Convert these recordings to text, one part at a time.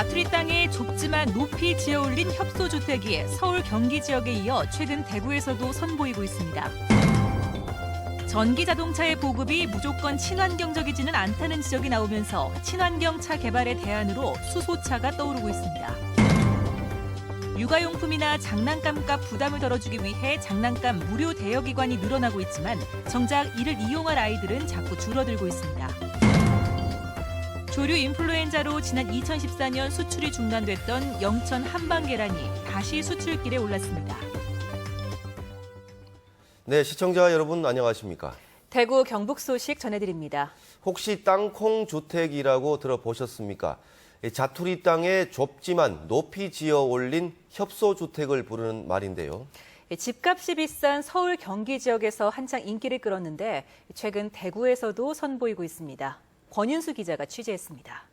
자투리 땅에 좁지만 높이 지어 올린 협소주택이 서울 경기 지역에 이어 최근 대구에서도 선보이고 있습니다. 전기 자동차의 보급이 무조건 친환경적이지는 않다는 지적이 나오면서 친환경차 개발의 대안으로 수소차가 떠오르고 있습니다. 육아용품이나 장난감 값 부담을 덜어주기 위해 장난감 무료 대여기관이 늘어나고 있지만 정작 이를 이용할 아이들은 자꾸 줄어들고 있습니다. 조류 인플루엔자로 지난 2014년 수출이 중단됐던 영천 한방 계란이 다시 수출길에 올랐습니다. 네, 시청자 여러분 안녕하십니까? 대구 경북 소식 전해드립니다. 혹시 땅콩 주택이라고 들어보셨습니까? 이 자투리 땅에 좁지만 높이 지어 올린 협소 주택을 부르는 말인데요. 집값이 비싼 서울 경기 지역에서 한창 인기를 끌었는데 최근 대구에서도 선보이고 있습니다. 권윤수 기자가 취재했습니다.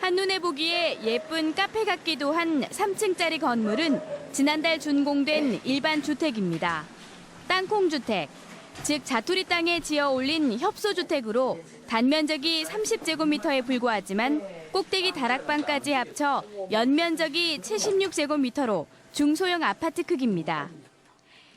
한눈에 보기에 예쁜 카페 같기도 한 3층짜리 건물은 지난달 준공된 일반 주택입니다. 땅콩주택, 즉 자투리 땅에 지어 올린 협소주택으로 단면적이 30제곱미터에 불과하지만 꼭대기 다락방까지 합쳐 연면적이 76제곱미터로 중소형 아파트 크기입니다.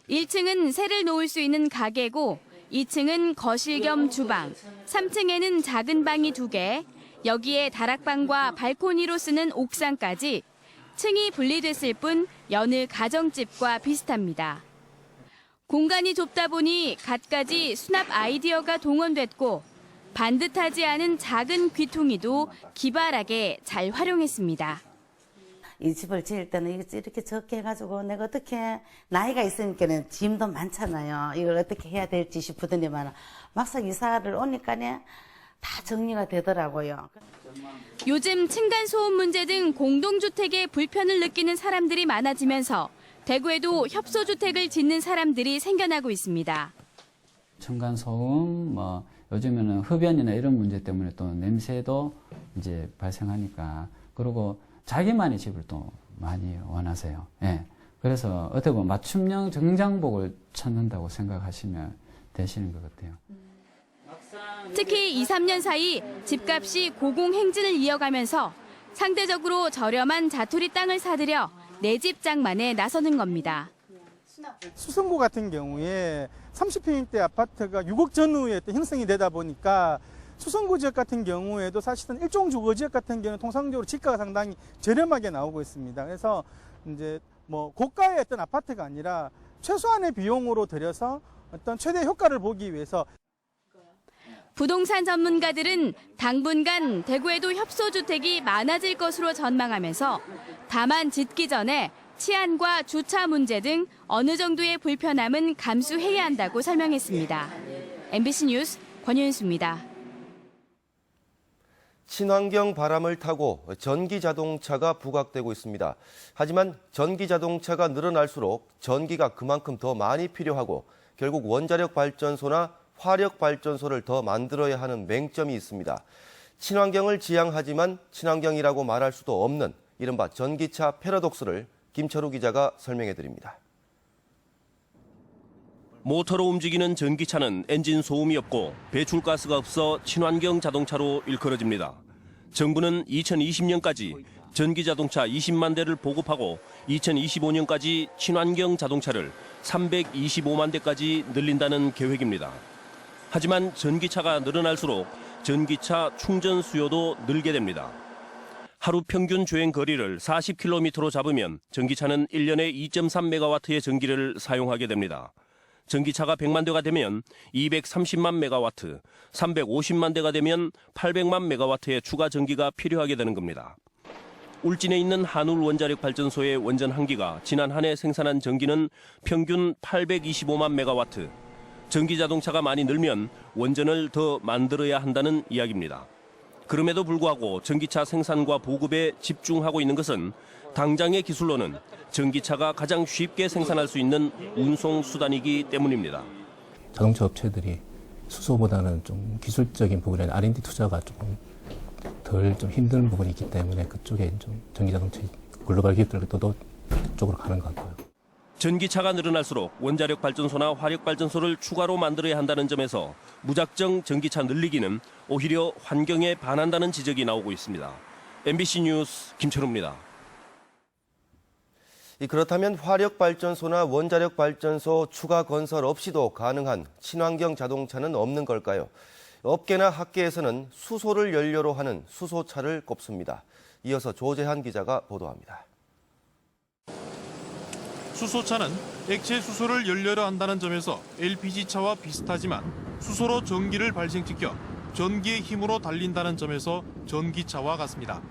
1층은 새를 놓을 수 있는 가게고 2층은 거실 겸 주방, 3층에는 작은 방이 2개, 여기에 다락방과 발코니로 쓰는 옥상까지 층이 분리됐을 뿐 여느 가정집과 비슷합니다. 공간이 좁다 보니 갖가지 수납 아이디어가 동원됐고 반듯하지 않은 작은 귀퉁이도 기발하게 잘 활용했습니다. 이 집을 지을 때는 이렇게 적게 해가지고 내가 어떻게 나이가 있으니까는 짐도 많잖아요. 이걸 어떻게 해야 될지 싶더니만 막상 이사를 오니까는 다 정리가 되더라고요. 요즘 층간 소음 문제 등 공동주택에 불편을 느끼는 사람들이 많아지면서 대구에도 협소주택을 짓는 사람들이 생겨나고 있습니다. 층간 소음, 뭐 요즘에는 흡연이나 이런 문제 때문에 또 냄새도 이제 발생하니까 그리고 자기만의 집을 또 많이 원하세요. 예. 그래서 어떻게 보면 맞춤형 정장복을 찾는다고 생각하시면 되시는 것 같아요. 특히 2, 3년 사이 집값이 고공행진을 이어가면서 상대적으로 저렴한 자투리 땅을 사들여 내 집 장만에 나서는 겁니다. 수성구 같은 경우에 30평대 아파트가 6억 전후에 또 형성이 되다 보니까 수성구 지역 같은 경우에도 사실은 일종 주거 지역 같은 경우는 통상적으로 지가가 상당히 저렴하게 나오고 있습니다. 그래서 이제 뭐 고가의 어떤 아파트가 아니라 최소한의 비용으로 들여서 어떤 최대 효과를 보기 위해서 부동산 전문가들은 당분간 대구에도 협소주택이 많아질 것으로 전망하면서 다만 짓기 전에 치안과 주차 문제 등 어느 정도의 불편함은 감수해야 한다고 설명했습니다. MBC 뉴스 권윤수입니다. 친환경 바람을 타고 전기 자동차가 부각되고 있습니다. 하지만 전기 자동차가 늘어날수록 전기가 그만큼 더 많이 필요하고 결국 원자력 발전소나 화력 발전소를 더 만들어야 하는 맹점이 있습니다. 친환경을 지향하지만 친환경이라고 말할 수도 없는 이른바 전기차 패러독스를 김철우 기자가 설명해 드립니다. 모터로 움직이는 전기차는 엔진 소음이 없고 배출가스가 없어 친환경 자동차로 일컬어집니다. 정부는 2020년까지 전기 자동차 20만 대를 보급하고 2025년까지 친환경 자동차를 325만 대까지 늘린다는 계획입니다. 하지만 전기차가 늘어날수록 전기차 충전 수요도 늘게 됩니다. 하루 평균 주행 거리를 40km로 잡으면 전기차는 1년에 2.3메가와트의 전기를 사용하게 됩니다. 전기차가 100만 대가 되면 230만 메가와트, 350만 대가 되면 800만 메가와트의 추가 전기가 필요하게 되는 겁니다. 울진에 있는 한울 원자력 발전소의 원전 한 기가 지난 한 해 생산한 전기는 평균 825만 메가와트. 전기 자동차가 많이 늘면 원전을 더 만들어야 한다는 이야기입니다. 그럼에도 불구하고 전기차 생산과 보급에 집중하고 있는 것은 당장의 기술로는 전기차가 가장 쉽게 생산할 수 있는 운송 수단이기 때문입니다. 자동차 업체들이 수소보다는 좀 기술적인 부분에 R&D 투자가 조금 덜 좀 힘든 부분이 있기 때문에 그쪽에 좀 전기 자동차 글로벌 기업들도 그쪽으로 가는 것 같고요. 전기차가 늘어날수록 원자력 발전소나 화력 발전소를 추가로 만들어야 한다는 점에서 무작정 전기차 늘리기는 오히려 환경에 반한다는 지적이 나오고 있습니다. MBC 뉴스 김철우입니다. 이 그렇다면 화력 발전소나 원자력 발전소 추가 건설 없이도 가능한 친환경 자동차는 없는 걸까요? 업계나 학계에서는 수소를 연료로 하는 수소차를 꼽습니다. 이어서 조재한 기자가 보도합니다. 수소차는 액체 수소를 연료로 한다는 점에서 LPG차와 비슷하지만 수소로 전기를 발생시켜 전기의 힘으로 달린다는 점에서 전기차와 같습니다.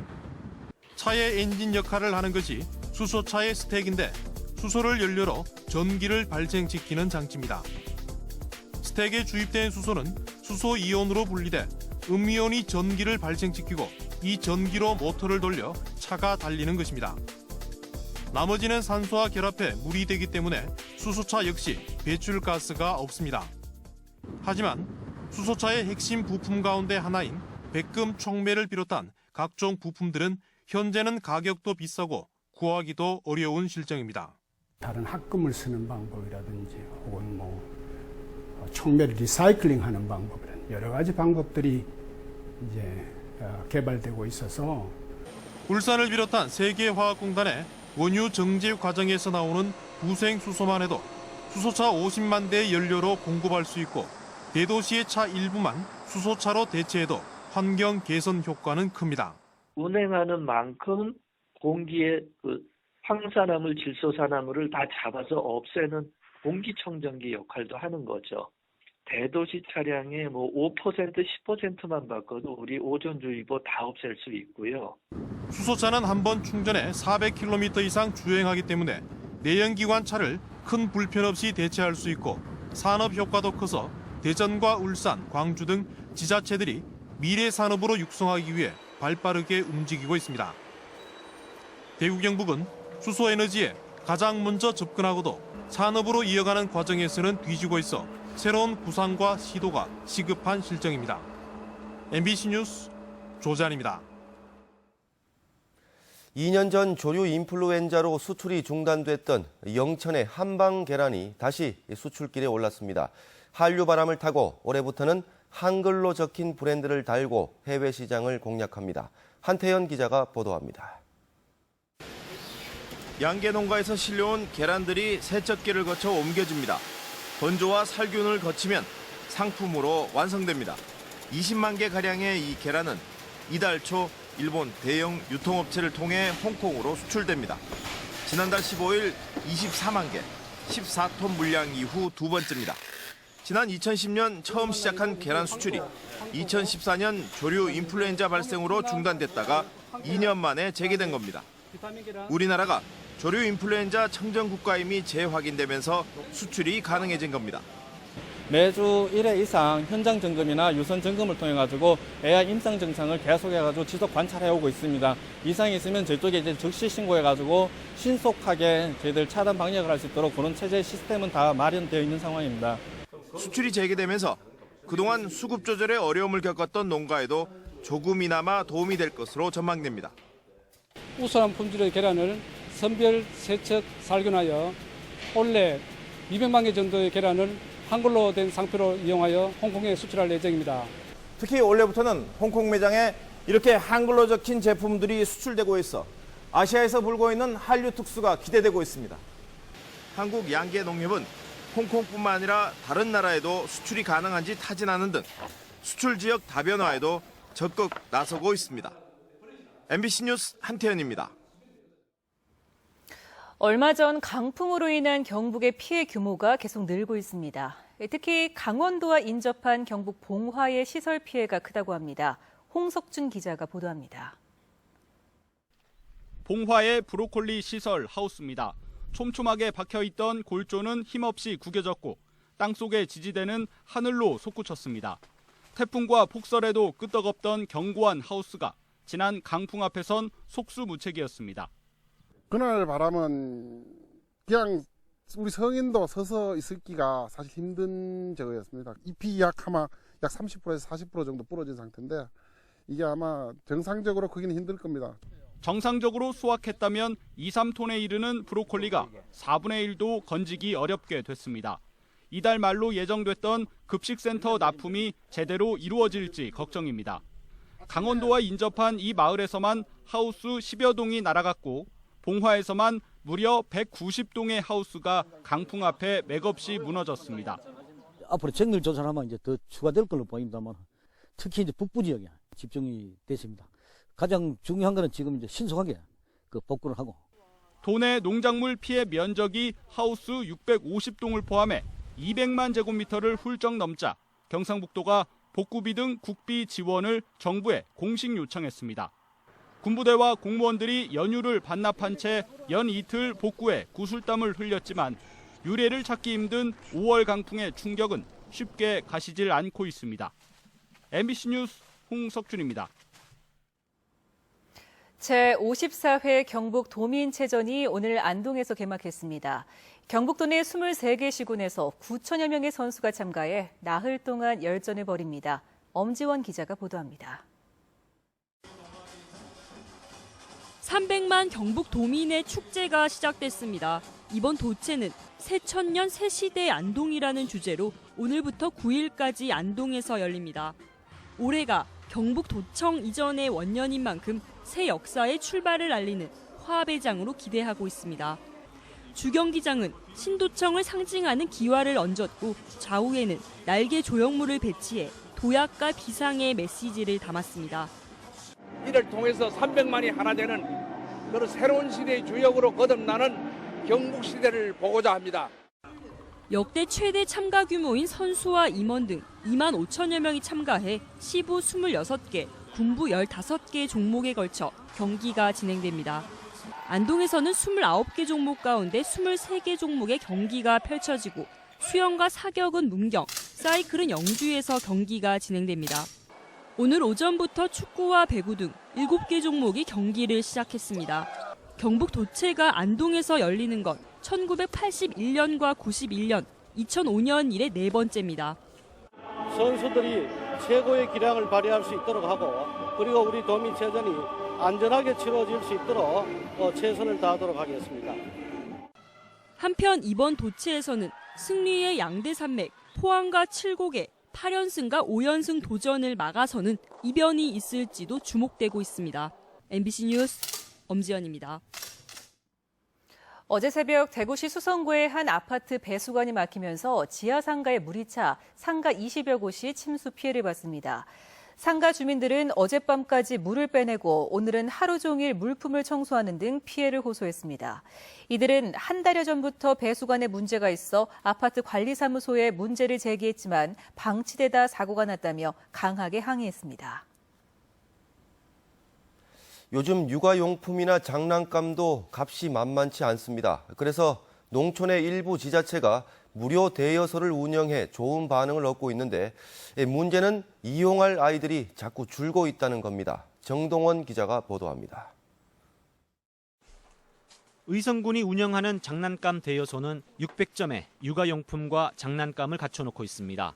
차의 엔진 역할을 하는 것이 수소차의 스택인데 수소를 연료로 전기를 발생시키는 장치입니다. 스택에 주입된 수소는 수소 이온으로 분리돼 음이온이 전기를 발생시키고 이 전기로 모터를 돌려 차가 달리는 것입니다. 나머지는 산소와 결합해 물이 되기 때문에 수소차 역시 배출가스가 없습니다. 하지만 수소차의 핵심 부품 가운데 하나인 백금 촉매를 비롯한 각종 부품들은 현재는 가격도 비싸고 구하기도 어려운 실정입니다. 다른 합금을 쓰는 방법이라든지 혹은 뭐 어, 촉매를 리사이클링 하는 방법이라는 여러 가지 방법들이 이제 어, 개발되고 있어서 울산을 비롯한 세계화학공단의 원유 정제 과정에서 나오는 부생 수소만 해도 수소차 50만 대의 연료로 공급할 수 있고 대도시의 차 일부만 수소차로 대체해도 환경 개선 효과는 큽니다. 운행하는 만큼 공기의 그 황산화물, 질소산화물을 다 잡아서 없애는 공기청정기 역할도 하는 거죠. 대도시 차량의 뭐 5%, 10%만 바꿔도 우리 오존주의보 다 없앨 수 있고요. 수소차는 한 번 충전에 400km 이상 주행하기 때문에 내연기관 차를 큰 불편 없이 대체할 수 있고 산업 효과도 커서 대전과 울산, 광주 등 지자체들이 미래 산업으로 육성하기 위해 발빠르게 움직이고 있습니다. 대구 경북은 수소 에너지에 가장 먼저 접근하고도 산업으로 이어가는 과정에서는 뒤지고 있어 새로운 구상과 시도가 시급한 실정입니다. MBC 뉴스 조재환입니다. 2년 전 조류 인플루엔자로 수출이 중단됐던 영천의 한방 계란이 다시 수출길에 올랐습니다. 한류 바람을 타고 올해부터는 한글로 적힌 브랜드를 달고 해외 시장을 공략합니다. 한태현 기자가 보도합니다. 양계 농가에서 실려온 계란들이 세척기를 거쳐 옮겨집니다. 건조와 살균을 거치면 상품으로 완성됩니다. 20만 개 가량의 이 계란은 이달 초 일본 대형 유통업체를 통해 홍콩으로 수출됩니다. 지난달 15일 24만 개, 14톤 물량 이후 두 번째입니다. 지난 2010년 처음 시작한 계란 수출이 2014년 조류 인플루엔자 발생으로 중단됐다가 2년 만에 재개된 겁니다. 우리나라가 조류 인플루엔자 청정 국가임이 재확인되면서 수출이 가능해진 겁니다. 매주 1회 이상 현장 점검이나 유선 점검을 통해 가지고 AI 임상 증상을 계속해 가지고 지속 관찰해 오고 있습니다. 이상이 있으면 저희 쪽에 이제 즉시 신고해 가지고 신속하게 저희들 차단 방역을 할 수 있도록 그런 체제 시스템은 다 마련되어 있는 상황입니다. 수출이 재개되면서 그동안 수급 조절에 어려움을 겪었던 농가에도 조금이나마 도움이 될 것으로 전망됩니다. 우수한 품질의 계란을 선별, 세척, 살균하여 올해 200만 개 정도의 계란을 한글로 된 상표로 이용하여 홍콩에 수출할 예정입니다. 특히 올해부터는 홍콩 매장에 이렇게 한글로 적힌 제품들이 수출되고 있어 아시아에서 불고 있는 한류 특수가 기대되고 있습니다. 한국 양계 농협은 홍콩뿐만 아니라 다른 나라에도 수출이 가능한지 타진하는 등 수출 지역 다변화에도 적극 나서고 있습니다. MBC 뉴스 한태현입니다. 얼마 전 강풍으로 인한 경북의 피해 규모가 계속 늘고 있습니다. 특히 강원도와 인접한 경북 봉화의 시설 피해가 크다고 합니다. 홍석준 기자가 보도합니다. 봉화의 브로콜리 시설 하우스입니다. 촘촘하게 박혀있던 골조는 힘없이 구겨졌고 땅속에 지지대는 하늘로 솟구쳤습니다. 태풍과 폭설에도 끄떡없던 견고한 하우스가 지난 강풍 앞에선 속수무책이었습니다. 그날 바람은 그냥 우리 성인도 서서 있기가 사실 힘든 저거였습니다. 잎이 약 아마 약 30%에서 40% 정도 부러진 상태인데 이게 아마 정상적으로 크기는 힘들 겁니다. 정상적으로 수확했다면 2, 3톤에 이르는 브로콜리가 4분의 1도 건지기 어렵게 됐습니다. 이달 말로 예정됐던 급식센터 납품이 제대로 이루어질지 걱정입니다. 강원도와 인접한 이 마을에서만 하우스 10여 동이 날아갔고 봉화에서만 무려 190동의 하우스가 강풍 앞에 맥없이 무너졌습니다. 앞으로 정밀 조사를 하면 이제 더 추가될 걸로 보입니다만 특히 이제 북부 지역에 집중이 됐습니다. 가장 중요한 것은 지금 이제 신속하게 그 복구를 하고 도내 농작물 피해 면적이 하우스 650동을 포함해 200만 제곱미터를 훌쩍 넘자 경상북도가 복구비 등 국비 지원을 정부에 공식 요청했습니다. 군부대와 공무원들이 연휴를 반납한 채 연 이틀 복구에 구슬땀을 흘렸지만 유례를 찾기 힘든 5월 강풍의 충격은 쉽게 가시질 않고 있습니다. MBC 뉴스 홍석준입니다. 제54회 경북 도민체전이 오늘 안동에서 개막했습니다. 경북도 내 23개 시군에서 9천여 명의 선수가 참가해 나흘 동안 열전을 벌입니다. 엄지원 기자가 보도합니다. 300만 경북 도민의 축제가 시작됐습니다. 이번 도체는 새천년 새시대 안동이라는 주제로 오늘부터 9일까지 안동에서 열립니다. 올해가 경북 도청 이전의 원년인 만큼 새 역사의 출발을 알리는 화합의 장으로 기대하고 있습니다. 주경기장은 신도청을 상징하는 기와를 얹었고 좌우에는 날개 조형물을 배치해 도약과 비상의 메시지를 담았습니다. 이를 통해서 300만이 하나 되는 그런 새로운 시대의 주역으로 거듭나는 경북 시대를 보고자 합니다. 역대 최대 참가 규모인 선수와 임원 등 2만 5천여 명이 참가해 시부 26개, 군부 15개 종목에 걸쳐 경기가 진행됩니다. 안동에서는 29개 종목 가운데 23개 종목의 경기가 펼쳐지고 수영과 사격은 문경, 사이클은 영주에서 경기가 진행됩니다. 오늘 오전부터 축구와 배구 등 7개 종목이 경기를 시작했습니다. 경북 도체가 안동에서 열리는 건 1981년과 91년, 2005년 이래 네 번째입니다. 선수들이 최고의 기량을 발휘할 수 있도록 하고 그리고 우리 도민체전이 안전하게 치러질 수 있도록 어, 최선을 다하도록 하겠습니다. 한편 이번 도체에서는 승리의 양대 산맥, 포항과 칠곡에 8연승과 5연승 도전을 막아서는 이변이 있을지도 주목되고 있습니다. MBC 뉴스 엄지연입니다. 어제 새벽 대구시 수성구의 한 아파트 배수관이 막히면서 지하 상가에 물이 차 상가 20여 곳이 침수 피해를 봤습니다. 상가 주민들은 어젯밤까지 물을 빼내고 오늘은 하루 종일 물품을 청소하는 등 피해를 호소했습니다. 이들은 한 달여 전부터 배수관에 문제가 있어 아파트 관리사무소에 문제를 제기했지만 방치되다 사고가 났다며 강하게 항의했습니다. 요즘 육아용품이나 장난감도 값이 만만치 않습니다. 그래서 농촌의 일부 지자체가 무료 대여소를 운영해 좋은 반응을 얻고 있는데 문제는 이용할 아이들이 자꾸 줄고 있다는 겁니다. 정동원 기자가 보도합니다. 의성군이 운영하는 장난감 대여소는 600점의 육아용품과 장난감을 갖춰놓고 있습니다.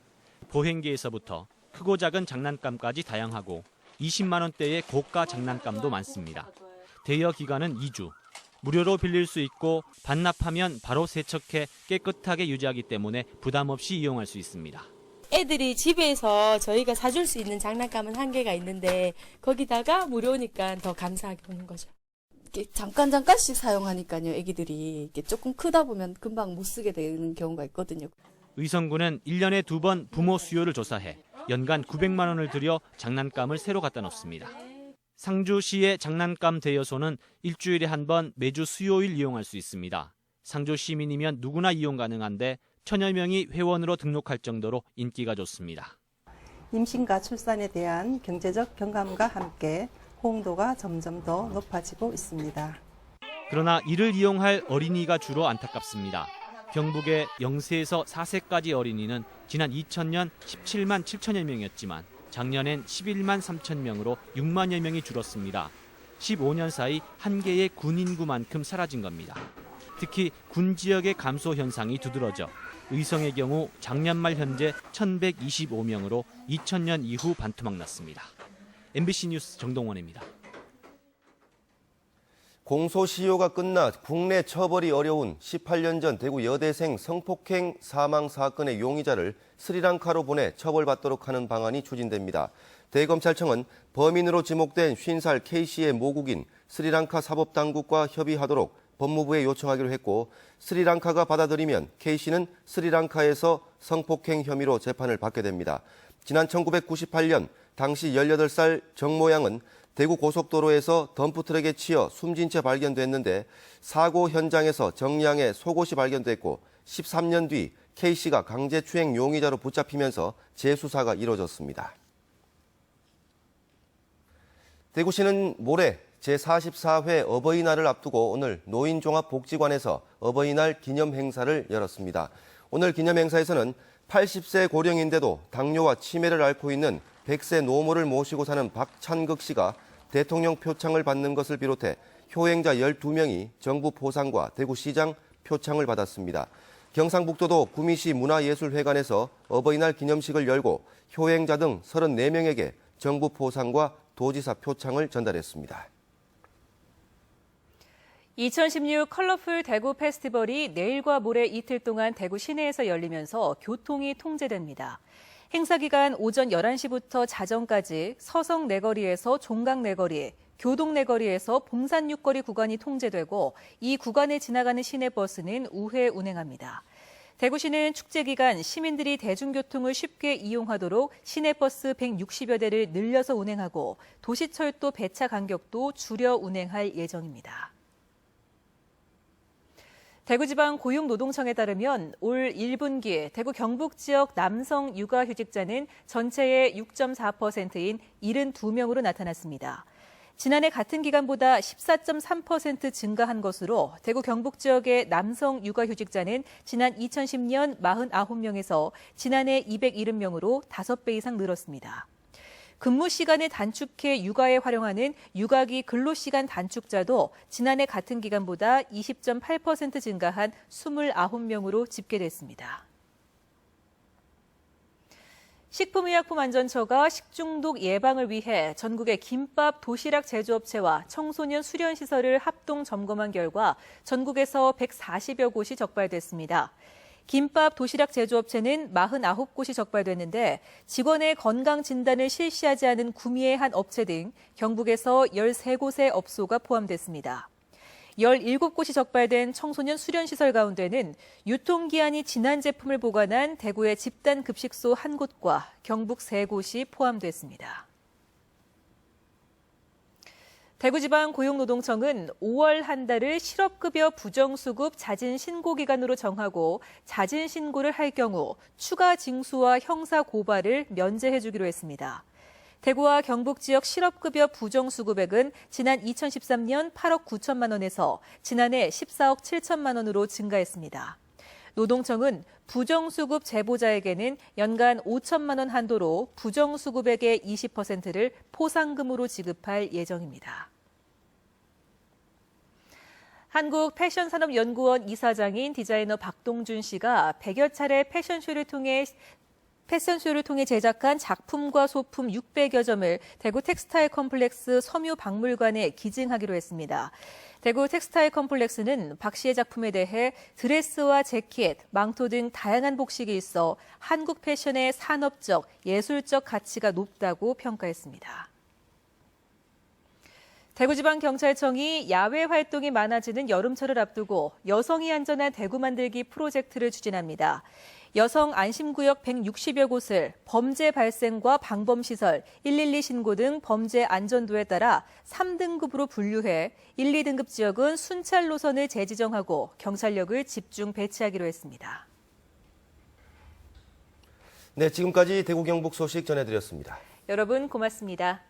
보행기에서부터 크고 작은 장난감까지 다양하고 20만 원대의 고가 장난감도 많습니다. 대여 기간은 2주. 무료로 빌릴 수 있고 반납하면 바로 세척해 깨끗하게 유지하기 때문에 부담 없이 이용할 수 있습니다. 애들이 집에서 저희가 사줄 수 있는 장난감은 한계가 있는데 거기다가 무료니까 더 감사하게 보는 거죠. 잠깐 잠깐씩 사용하니까요. 애기들이 조금 크다 보면 금방 못 쓰게 되는 경우가 있거든요. 의성군은 1년에 두 번 부모 수요를 조사해 연간 900만 원을 들여 장난감을 새로 갖다 놓습니다. 상주시의 장난감 대여소는 일주일에 한 번 매주 수요일 이용할 수 있습니다. 상주 시민이면 누구나 이용 가능한데 천여 명이 회원으로 등록할 정도로 인기가 좋습니다. 임신과 출산에 대한 경제적 경감과 함께 호응도가 점점 더 높아지고 있습니다. 그러나 이를 이용할 어린이가 주로 안타깝습니다. 경북의 0세에서 4세까지 어린이는 지난 2000년 17만 7천여 명이었지만 작년엔 11만 3천 명으로 6만여 명이 줄었습니다. 15년 사이 한 개의 군 인구만큼 사라진 겁니다. 특히 군 지역의 감소 현상이 두드러져 의성의 경우 작년 말 현재 1125명으로 2000년 이후 반토막 났습니다. MBC 뉴스 정동원입니다. 공소시효가 끝나 국내 처벌이 어려운 18년 전 대구 여대생 성폭행 사망 사건의 용의자를 스리랑카로 보내 처벌받도록 하는 방안이 추진됩니다. 대검찰청은 범인으로 지목된 50살 K씨의 모국인 스리랑카 사법당국과 협의하도록 법무부에 요청하기로 했고 스리랑카가 받아들이면 K씨는 스리랑카에서 성폭행 혐의로 재판을 받게 됩니다. 지난 1998년 당시 18살 정모양은 대구 고속도로에서 덤프트럭에 치여 숨진 채 발견됐는데 사고 현장에서 정량의 속옷이 발견됐고 13년 뒤 K씨가 강제추행 용의자로 붙잡히면서 재수사가 이뤄졌습니다. 대구시는 모레 제44회 어버이날을 앞두고 오늘 노인종합복지관에서 어버이날 기념 행사를 열었습니다. 오늘 기념 행사에서는 80세 고령인데도 당뇨와 치매를 앓고 있는 100세 노모를 모시고 사는 박찬극 씨가 대통령 표창을 받는 것을 비롯해 효행자 12명이 정부 포상과 대구시장 표창을 받았습니다. 경상북도도 구미시 문화예술회관에서 어버이날 기념식을 열고 효행자 등 34명에게 정부 포상과 도지사 표창을 전달했습니다. 2016 컬러풀 대구 페스티벌이 내일과 모레 이틀 동안 대구 시내에서 열리면서 교통이 통제됩니다. 행사 기간 오전 11시부터 자정까지 서성 내거리에서 종각 내거리, 교동 내거리에서 봉산 육거리 구간이 통제되고 이 구간에 지나가는 시내 버스는 우회 운행합니다. 대구시는 축제 기간 시민들이 대중교통을 쉽게 이용하도록 시내버스 160여 대를 늘려서 운행하고 도시철도 배차 간격도 줄여 운행할 예정입니다. 대구지방 고용노동청에 따르면 올 1분기 대구 경북 지역 남성 육아휴직자는 전체의 6.4%인 72명으로 나타났습니다. 지난해 같은 기간보다 14.3% 증가한 것으로 대구 경북 지역의 남성 육아휴직자는 지난 2010년 49명에서 지난해 270명으로 5배 이상 늘었습니다. 근무 시간을 단축해 육아에 활용하는 육아기 근로시간 단축자도 지난해 같은 기간보다 20.8% 증가한 29명으로 집계됐습니다. 식품의약품안전처가 식중독 예방을 위해 전국의 김밥 도시락 제조업체와 청소년 수련시설을 합동 점검한 결과 전국에서 140여 곳이 적발됐습니다. 김밥 도시락 제조업체는 49곳이 적발됐는데 직원의 건강 진단을 실시하지 않은 구미의 한 업체 등 경북에서 13곳의 업소가 포함됐습니다. 17곳이 적발된 청소년 수련시설 가운데는 유통기한이 지난 제품을 보관한 대구의 집단급식소 한 곳과 경북 세 곳이 포함됐습니다. 대구지방 고용노동청은 5월 한 달을 실업급여 부정수급 자진 신고 기간으로 정하고 자진 신고를 할 경우 추가 징수와 형사 고발을 면제해 주기로 했습니다. 대구와 경북 지역 실업급여 부정수급액은 지난 2013년 8억 9천만 원에서 지난해 14억 7천만 원으로 증가했습니다. 노동청은 부정수급 제보자에게는 연간 5천만 원 한도로 부정수급액의 20%를 포상금으로 지급할 예정입니다. 한국 패션산업연구원 이사장인 디자이너 박동준 씨가 100여 차례 패션쇼를 통해 패션쇼를 통해 제작한 작품과 소품 600여 점을 대구 텍스타일 컴플렉스 섬유 박물관에 기증하기로 했습니다. 대구 텍스타일 컴플렉스는 박 씨의 작품에 대해 드레스와 재킷, 망토 등 다양한 복식이 있어 한국 패션의 산업적, 예술적 가치가 높다고 평가했습니다. 대구지방경찰청이 야외 활동이 많아지는 여름철을 앞두고 여성이 안전한 대구 만들기 프로젝트를 추진합니다. 여성 안심구역 160여 곳을 범죄 발생과 방범시설, 112 신고 등 범죄 안전도에 따라 3등급으로 분류해 1, 2등급 지역은 순찰 노선을 재지정하고 경찰력을 집중 배치하기로 했습니다. 네, 지금까지 대구 경북 소식 전해드렸습니다. 여러분 고맙습니다.